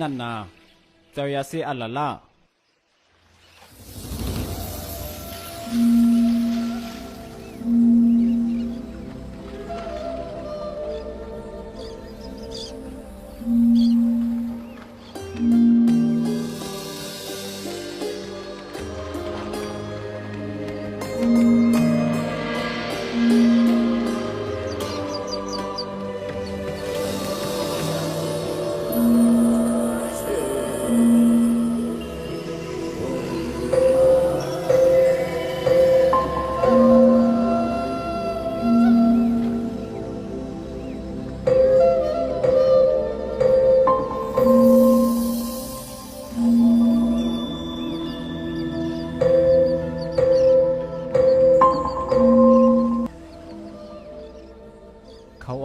นั่นนาเจ้ายาเสียอัลละล่ะเขาอ่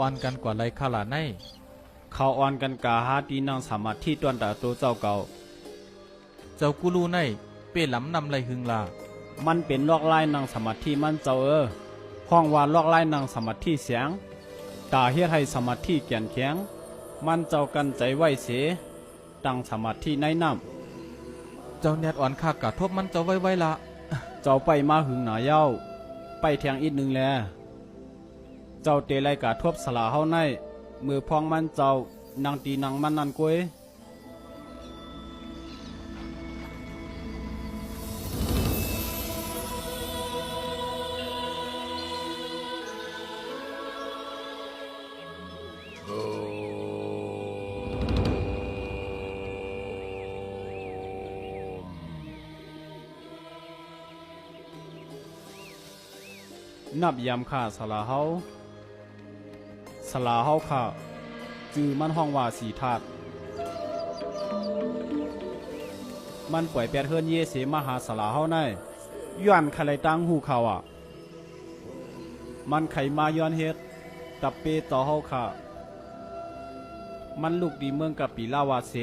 อนกันกว่าไรข้าหลาในเขาอ่อนกันกาหาตีนางสามาธิต้วนตาตัวเจ้าเก่า เจ้ากูรูในเป้หลำนำไรหึงลามันเป็นลอกไล่นางสมาธิมันเจ้าเออห้องว่าลอกไล่นางสมาธิเสียง ตาเฮ็ดให้สมาธิแก่นแข็ง มันเจ้ากันใจไว้เสตั้งสมาธิในน้เจ้าแนดอ่อนข้ากะทบมันเจ้าไว้ไว้ละำเจ้าไปมาหึงหนาเย้า ไปแทงอีกหนึ่งแลเจ้าเตไลกาทบสลาเฮาใน มือพองมันเจ้านางตีนางมันนันกวยนับยามค่าสลาเฮา ลาเฮาค่าจือมันห้องว่าสีธาตุมันป่วยแปดเฮิรนเยเสมาหาสลาเฮาในย้อนใครตั้งหูเขาอะ มันไขมาย้อนเฮ็ดตับเปต่อเฮาค่ามันลูกดีเมืองกับปีลาวาเส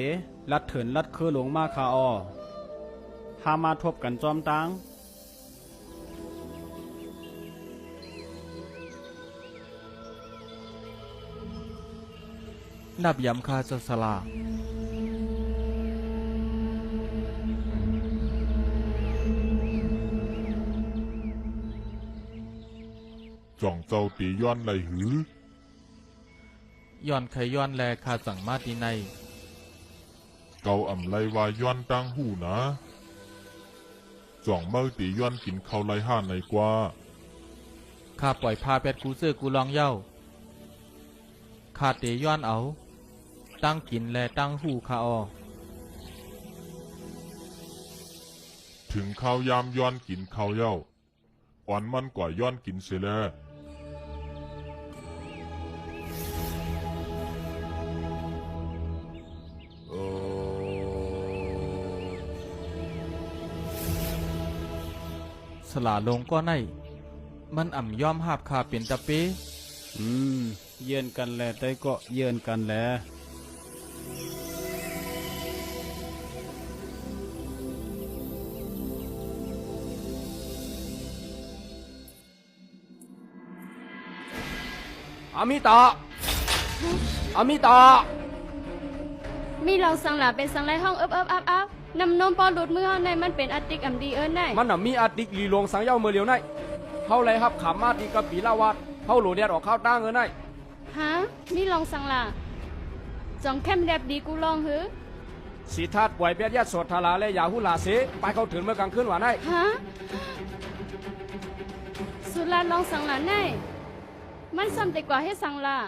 ลัดเถินลัดเคอหลงมาคาออหามาทบกันจอมตัง นับยำคาเจ้าสลาจ่องเจ้าตีย้อนไรหือย้อนไขย้อนแลคาสั่งมาตีใน เกาอ่ำไรวาย้อนตั้งหูนะจ่องเมื่อตีย้อนกินเขาวไรห้าในกว่าข้าปล่อยพาแปดกูเสื้อกูลองเย้าข้าเตย้อนเอา ตั้งกินแลตั้งหูคาออถึงข้าวยามย้อนกินข้าวเย้าอ่อนมันกว่าย้อนกินเสียแล้วเออสลาลงก็ในมันอ่ำยอมหาบคาเป็นตะเปอืม เยือนกันแลแต่ก็เยือนกันแล อามิตาอามิตามีเราสังหลาเป็นสังไรห้องเอิบเอิบอับอับนำนมปอหลุดมือเฮาในมันเป็นอติกอำดีเอินได้มันน่ะมีอาติกลีหลวงสังเย้าเมื่อเลียวไนเฮาไรครับขามมาตีกับปีลาวาดเฮาโหลเดียดออกข้าวตั้งเอินไนฮะมีลองสังหลาจองเข้มแดบดีกูลองหือสีทาดป่วยเบียดยาดสดทาลาและยาหุลาเสไปเขาถึงเมื่อกลางคืนว่าไนฮะสุราลองสังหลาแน่ มันซ้ำแต่กว่าให้สังหลา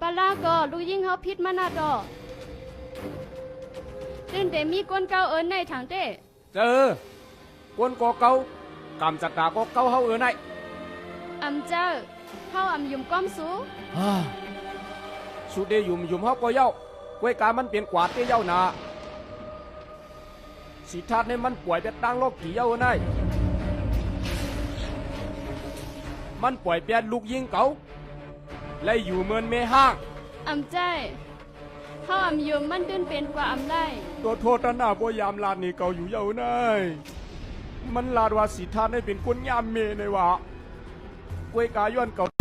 ปลาลาก็ลูกยิ่งเฮาพิษมานาดอตื่นแต่มีก้นเก้าเอินในทางเต้เจอกวนกอเกากำจักดากอเกาเฮาเอินไนอำเจ้าเฮาอำยุมก้อมสูสุดเดยุ่มยุ่มเฮาก็เย้าเว้ยกามันเปลี่ยนกวาดเตี้ยเย้านาสีทาดในมันป่วยเบียดตั้งโลกกี่เย้าเอินไน มันป่วยเบียดลูกยิงเกาและอยู่เมินเมห้างอำใจเฮาอำยุมมันตื่นเป็นกว่าอำได้ ตัวโทษตาหน้าบ่ยามลาดนี่เกาอยู่เยาวนายมันลาดว่าสีทานให้เป็นคนยามเมในวะกวยกาย้อนเก่า